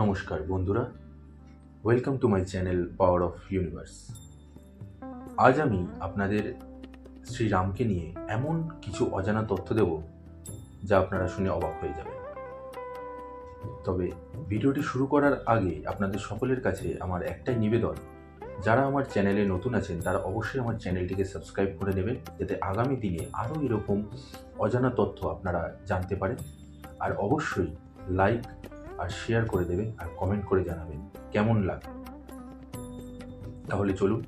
নমস্কার বন্ধুরা welcome to my channel power of universe আজ আমি আপনাদের শ্রীরামকে নিয়ে এমন কিছু অজানা তথ্য দেব যা আপনারা শুনে অবাক হয়ে যাবেন। তবে ভিডিওটি শুরু করার আগে আপনাদের সকলের কাছে আমার একটাই নিবেদন, যারা আমার চ্যানেলে নতুন আছেন, তারা অবশ্যই আমার চ্যানেলটিকে সাবস্ক্রাইব করে নেবেন, যাতে আগামী দিনে আরও এরকম অজানা তথ্য আপনারা জানতে পারেন। আর অবশ্যই লাইক আর শেয়ার করে দেবেন আর কমেন্ট করে জানাবেন কেমন লাগে তাহলে চলুন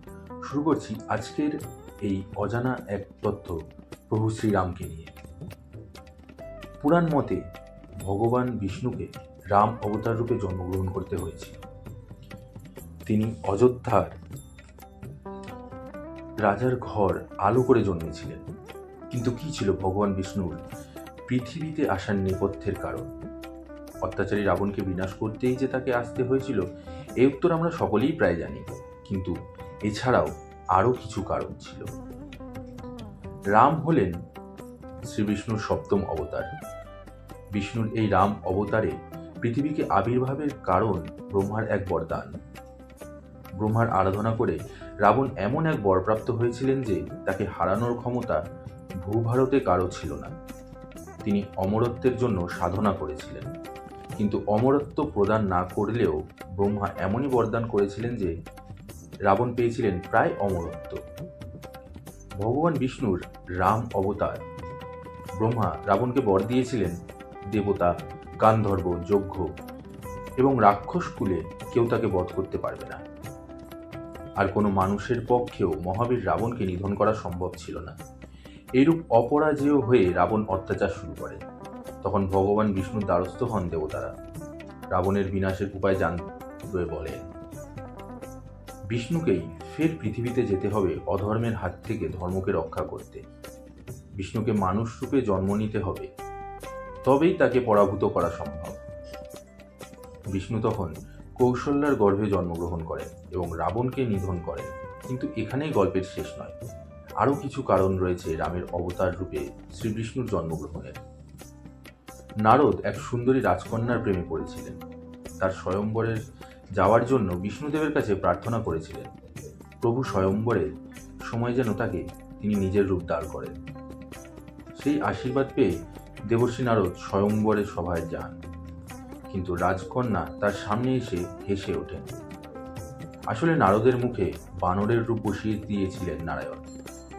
শুরু করছি আজকের এই অজানা এক তথ্য প্রভু শ্রীরামকে নিয়ে। পুরাণ মতে ভগবান বিষ্ণুকে রাম অবতার রূপে জন্মগ্রহণ করতে হয়েছিল তিনি অযোধ্যার রাজার ঘর আলো করে জন্মেছিলেন। কিন্তু কি ছিল ভগবান বিষ্ণুর পৃথিবীতে আসার নেপথ্যের কারণ? অত্যাচারী রাবণকে বিনাশ করতেই যে তাকে আসতে হয়েছিল এই উত্তর আমরা সকলেই প্রায় জানি। কিন্তু এছাড়াও আরও কিছু কারণ ছিল। রাম হলেন শ্রী বিষ্ণুর সপ্তম অবতার। বিষ্ণুর এই রাম অবতারে পৃথিবীকে আবির্ভাবের কারণ ব্রহ্মার এক বরদান। ব্রহ্মার আরাধনা করে রাবণ এমন এক বরপ্রাপ্ত হয়েছিলেন যে তাকে হারানোর ক্ষমতা ভূভারতে কারও ছিল না। তিনি অমরত্বের জন্য সাধনা করেছিলেন। কিন্তু অমরত্ব প্রদান না করলেও ব্রহ্মা এমনই বরদান করেছিলেন যে রাবণ পেয়েছিলেন প্রায় অমরত্ব। ভগবান বিষ্ণুর রাম অবতার। ব্রহ্মা রাবণকে বর দিয়েছিলেন দেবতা গান্ধর্ব যজ্ঞ এবং রাক্ষস কুলে কেউ তাকে বধ করতে পারবে না। আর কোনো মানুষের পক্ষেও মহাবীর রাবণকে নিধন করা সম্ভব ছিল না। এইরূপ অপরাজেয় হয়ে রাবণ অত্যাচার শুরু করে। তখন ভগবান বিষ্ণুর দ্বারস্থ হন দেবতারা। রাবণের বিনাশের উপায় জানতে বলেন বিষ্ণুকেই ফের পৃথিবীতে যেতে হবে অধর্মের হাত থেকে ধর্মকে রক্ষা করতে। বিষ্ণুকে মানুষ রূপে জন্ম নিতে হবে। তবেই তাকে পরাভূত করা সম্ভব। বিষ্ণু তখন কৌশল্যার গর্ভে জন্মগ্রহণ করেন এবং রাবণকে নিধন করেন। কিন্তু এখানেই গল্পের শেষ নয়। আরও কিছু কারণ রয়েছে রামের অবতার রূপে শ্রীবিষ্ণুর জন্মগ্রহণের। নারদ এক সুন্দরী রাজকন্যার প্রেমে পড়েছিলেন। তার স্বয়ম্বরের যাওয়ার জন্য বিষ্ণুদেবের কাছে প্রার্থনা করেছিলেন। প্রভু স্বয়ম্বরের সময় যেন তাকে তিনি নিজের রূপ দাঁড় করেন। সেই আশীর্বাদ পেয়ে দেবর্ষী নারদ স্বয়ম্বরের সভায় যান। কিন্তু রাজকন্যা তার সামনে এসে হেসে ওঠেন। আসলে নারদের মুখে বানরের রূপ বসিয়ে দিয়েছিলেন নারায়ণ।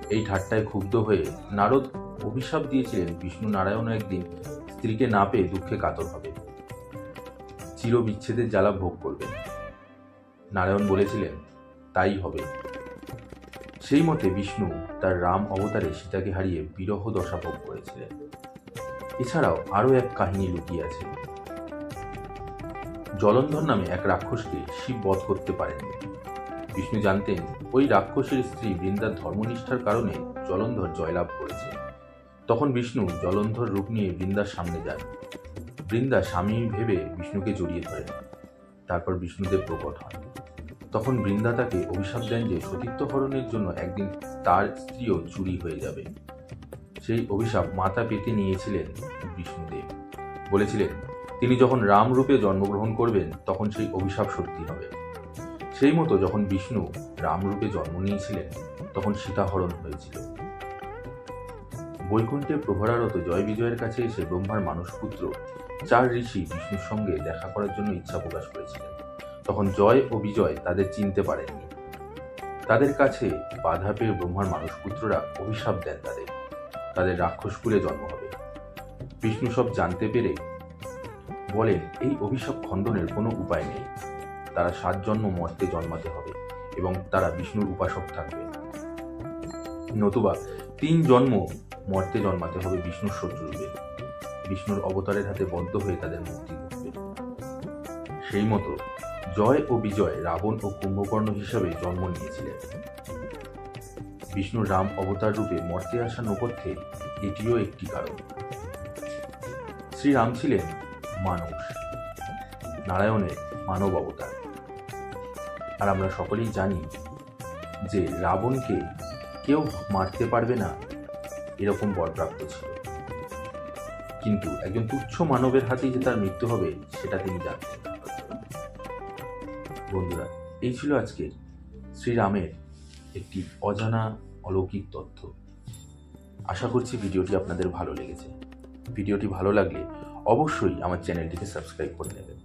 এই ঠাট্টায় ক্ষুব্ধ হয়ে নারদ অভিশাপ দিয়েছিলেন বিষ্ণু নারায়ণ একদিন স্ত্রীকে না পেয়ে দুঃখে কাতর হবে। চিরবিচ্ছেদের জ্বালা ভোগ করবেন। নারায়ণ বলেছিলেন, তাই হবে। সেই মতে বিষ্ণু তার রাম অবতারে সীতাকে হারিয়ে বিরহ দশা ভোগ করেছিলেন। এছাড়াও আরও এক কাহিনী লুকিয়ে আছে। জলন্ধর নামে এক রাক্ষসকে শিব বধ করতে পারেননি। বিষ্ণু জানতেন, ওই রাক্ষসের স্ত্রী বৃন্দার ধর্মনিষ্ঠার কারণে জলন্ধর জয়লাভ করেছে। তখন বিষ্ণু জলন্ধর রূপ নিয়ে বৃন্দার সামনে যান। বৃন্দা স্বামী ভেবে বিষ্ণুকে জড়িয়ে ধরেন। তারপর বিষ্ণুদেব প্রকট হন তখন বৃন্দা তাকে অভিশাপ দেন যে সতীত্ব হরণের জন্য একদিন তার স্ত্রীও চুরি হয়ে যাবে। সেই অভিশাপ মাতা পেতে নিয়েছিলেন বিষ্ণুদেব। বলেছিলেন, তিনি যখন রাম রূপে জন্মগ্রহণ করবেন, তখন সেই অভিশাপ সত্যি হবে। সেই মতো যখন বিষ্ণু রামরূপে জন্ম নিয়েছিলেন, তখন সীতাহরণ হয়েছিল। বৈকুণ্ঠে প্রহরারত জয় বিজয়ের কাছে এসে ব্রহ্মার মানসপুত্র চার ঋষি বিষ্ণুর সঙ্গে দেখা করার জন্য ইচ্ছা প্রকাশ করেছিলেন। তখন জয় ও বিজয় তাদের চিনতে পারেননি। তাদের কাছে বাধা পেয়ে ব্রহ্মার মানসপুত্ররা অভিশাপ দেন তাদের। তাদের রাক্ষসকুলে জন্ম হবে। বিষ্ণু সব জানতে পেরে বলেন, এই অভিশাপ খণ্ডনের কোনো উপায় নেই। তারা সাত জন্ম মর্তে জন্মাতে হবে এবং তারা বিষ্ণুর উপাসক থাকবে। নতুবা তিন জন্ম মর্তে জন্মাতে হবে বিষ্ণুর শত্রুরূপে বিষ্ণুর অবতারের হাতে বদ্ধ হয়ে তাদের মুক্তি ঘটবে। সেই মতো জয় ও বিজয় রাবণ ও কুম্ভকর্ণ হিসাবে জন্ম নিয়েছিলেন। বিষ্ণুর রাম অবতার রূপে মর্তে আসা নপথ্যে এটিও একটি কারণ। শ্রীরাম ছিলেন মানুষ নারায়ণের মানব অবতার। আর আমরা সকলেই জানি যে রাবণকে কেউ মারতে পারবে না এরকম বরপ্রাপ্ত ছিল। কিন্তু একজন তুচ্ছ মানবের হাতেই যে তার মৃত্যু হবে, সেটা তিনি জানতেন বন্ধুরা, এই ছিল আজকের শ্রীরামের একটি অজানা অলৌকিক তথ্য। আশা করছি ভিডিওটি আপনাদের ভালো লেগেছে। ভিডিওটি ভালো লাগলে অবশ্যই আমার চ্যানেলটিকে সাবস্ক্রাইব করে নেবেন।